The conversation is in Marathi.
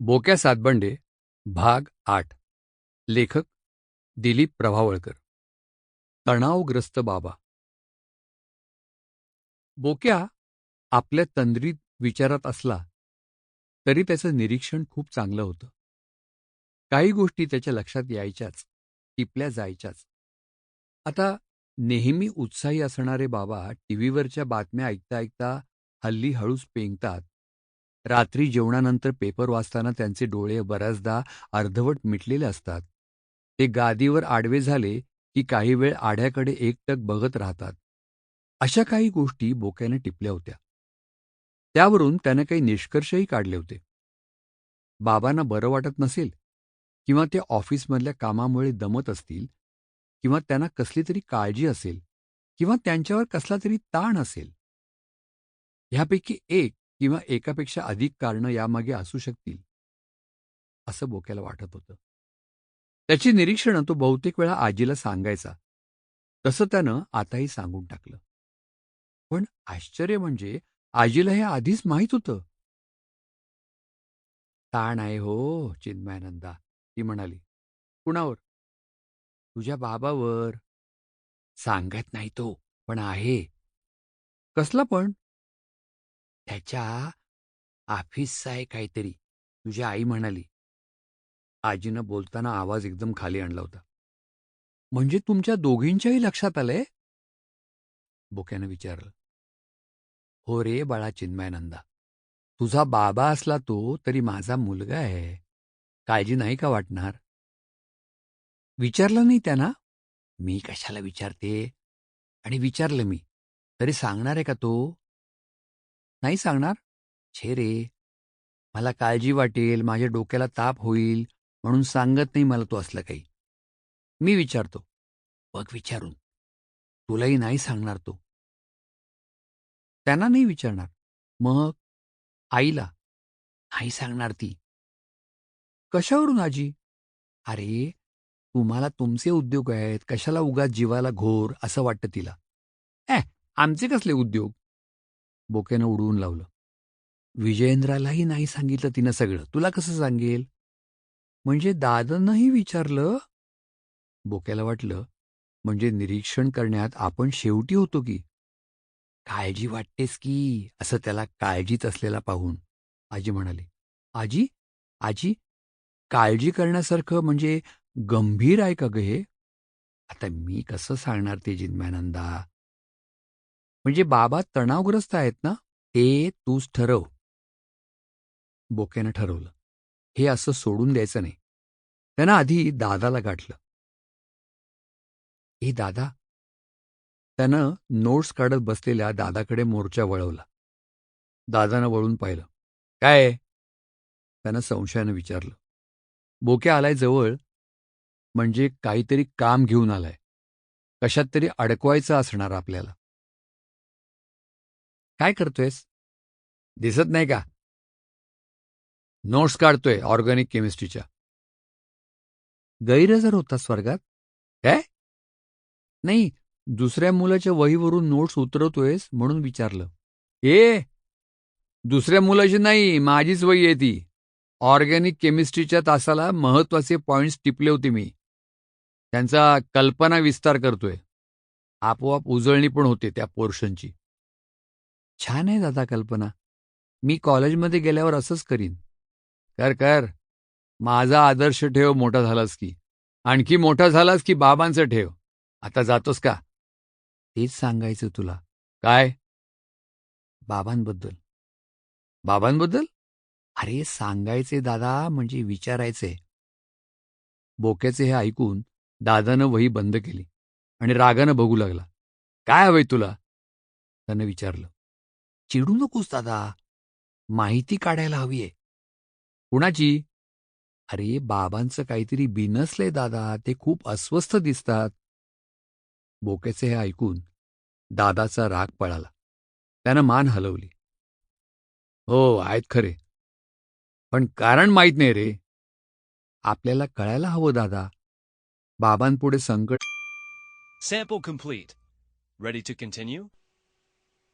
बोक्या सातबंडे भाग आठ. लेखक दिलीप प्रभावळकर. तणावग्रस्त बाबा. बोक्या आपल्या तंद्रीत विचारात असला तरी त्याचं निरीक्षण खूप चांगलं होतं. काही गोष्टी त्याच्या लक्षात यायच्याच टिपल्या जायच्याच. आता नेहमी उत्साही असणारे बाबा टीव्हीवरच्या बातम्या ऐकता ऐकता हल्ली हळूच पेंगतात रात्री जेवणानंतर पेपर वाचताना त्यांचे डोळे बऱ्याचदा अर्धवट मिटलेले असतात. ते गादीवर आडवे झाले की काही वेळ आढ्याकडे एकटक बघत राहतात. अशा काही गोष्टी बोक्याने टिपल्या होत्या. त्यावरून त्याने काही निष्कर्षही काढले होते. बाबांना बरं वाटत नसेल किंवा ते ऑफिसमधल्या कामामुळे दमत असतील किंवा त्यांना कसली तरी काळजी असेल किंवा त्यांच्यावर कसला तरी ताण असेल. ह्यापैकी एक किंवा एकापेक्षा अधिक कारणं यामागे असू शकतील असं बोक्याला वाटत होतं. त्याची निरीक्षणं तो बहुतेक वेळा आजीला सांगायचा. तसं त्यानं आताही सांगून टाकलं. पण आश्चर्य म्हणजे आजीला हे आधीच माहीत होतं. ताण आहे हो चिन्मयानंदा ती म्हणाली. कुणावर? तुझ्या बाबावर. सांगत नाही तो पण आहे. कसला पण? त्याच्या ऑफिसचा आहे काहीतरी. तुझी आई म्हणाली. आजीनं बोलताना आवाज एकदम खाली आणला होता. म्हणजे तुमच्या दोघींच्याही लक्षात आलंय? बोक्यानं विचारलं. हो रे बाळा चिन्मयानंदा. तुझा बाबा असला तो तरी माझा मुलगा आहे. काळजी नाही का वाटणार? विचारलं नाही त्यांना? मी कशाला विचारते? आणि विचारलं मी. तरी सांगणार आहे का तो? नाही सांगणार? छे रे. मला काळजी वाटेल माझ्या डोक्याला ताप होईल म्हणून सांगत नाही मला तो असलं काही. मी विचारतो. बघ विचारून. तुलाही नाही सांगणार तो. त्यांना नाही विचारणार. मग? आईला? नाही सांगणार ती. कशावरून आजी? अरे तुम्हाला तुमचे उद्योग आहेत. कशाला उगाच जीवाला घोर असं वाटतं तिला. ए आमचे कसले उद्योग? बोक्यानं उडवून लावलं. विजयेंद्रालाही नाही सांगितलं तिनं सगळं. तुला कसं सांगेल? म्हणजे दादांनाही विचारलं? बोक्याला वाटलं म्हणजे निरीक्षण करण्यात आपण शेवटी होतो की? काळजी वाटतेस की असं त्याला काळजीच असलेला पाहून आजी म्हणाली. आजी? आजी? काळजी करण्यासारखं म्हणजे गंभीर आहे का ग हे? आता मी कसं सांगणार ते जिन्म्यानंदा? म्हणजे बाबा तणावग्रस्त आहेत ना? हे तूच ठरव. बोक्यानं ठरवलं. हे असं सोडून द्यायचं नाही. त्यानं आधी दादाला गाठलं. हे दादा. त्यानं नोट्स काढत बसलेल्या दादाकडे मोर्चा वळवला. दादानं वळून पाहिलं. काय? त्यानं संशयानं विचारलं. बोक्या आलाय जवळ. म्हणजे काहीतरी काम घेऊन आलाय. कशात तरी अडकवायचं असणार आपल्याला. काय करतोयस? दिसत नाही का? नोट्स काढतोय ऑर्गॅनिक केमिस्ट्रीच्या. गैरहजर होता स्वर्गात? काय? नाही दुसऱ्या मुलाच्या वहीवरून नोट्स उतरवतोयस म्हणून विचारलं. ए दुसऱ्या मुलाची नाही माझीच वही आहे ती. ऑर्गॅनिक केमिस्ट्रीच्या तासाला महत्त्वाचे पॉइंट्स टिपले होते मी. त्यांचा कल्पना विस्तार करतोय. आपोआप उजळणी पण होते त्या पोर्शनची. छान आहे दादा कल्पना. मी कॉलेजमध्ये गेल्यावर असंच करीन. कर कर. माझा आदर्श ठेव मोठा झालास की. आणखी मोठा झालास की बाबांचं ठेव. आता जातोस का? तेच सांगायचं तुला. काय? बाबांबद्दल. बाबांबद्दल? अरे सांगायचे दादा म्हणजे विचारायचे. बोक्याचे हे ऐकून दादानं वही बंद केली आणि रागानं बघू लागला. काय हवंय तुला? त्यानं विचारलं. चिडू नकोस दादा. माहिती काढायला हवीये. कुणाची? अरे बाबांचं काहीतरी बिनसलंय दादा. ते खूप अस्वस्थ दिसतात. बोक्याचे हे ऐकून दादाचा राग पळाला. त्यानं मान हलवली. हो आहेत खरे. पण कारण माहीत नाही रे. आपल्याला कळायला हवं दादा. बाबांपुढे संकट sample complete ready to continue